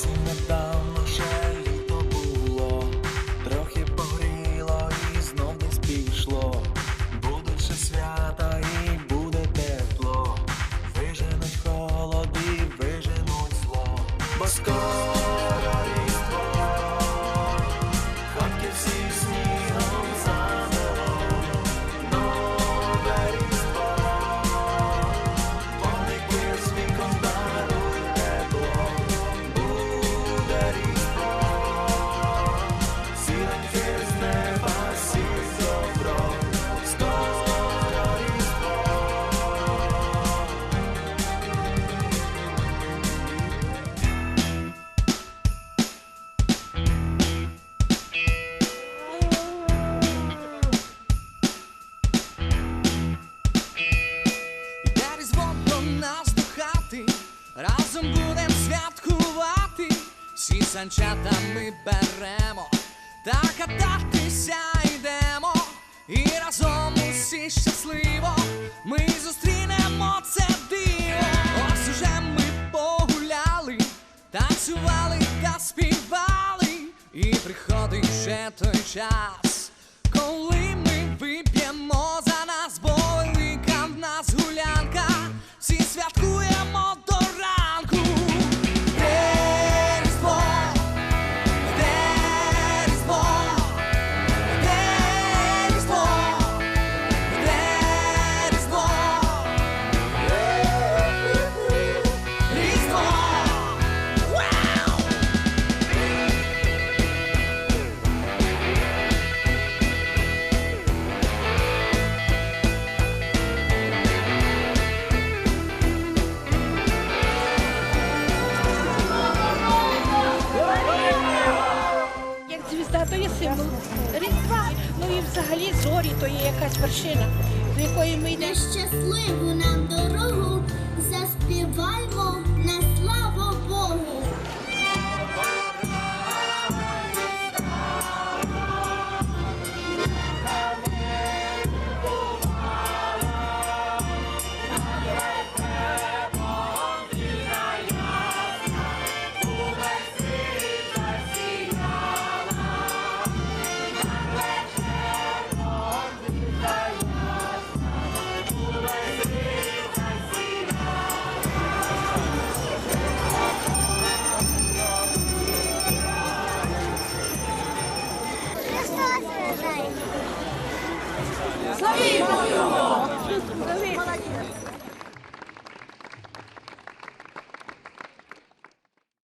Зовсім недавно ще літо було, трохи погріло і знов десь пішло. Свята і буде тепло. Виженуть холод і виженуть зло. Скоро разом будем святкувати, всі санчата ми беремо, та кататися йдемо, і разом усі щасливо. Ми зустрінемо це диво. Ось уже ми погуляли, танцювали та співали, і приходить вже той час, коли Різдва. Ну і взагалі зорі, то є якась вершина, до якої ми йдемо. Щасливу нам дорогу Слава Богу!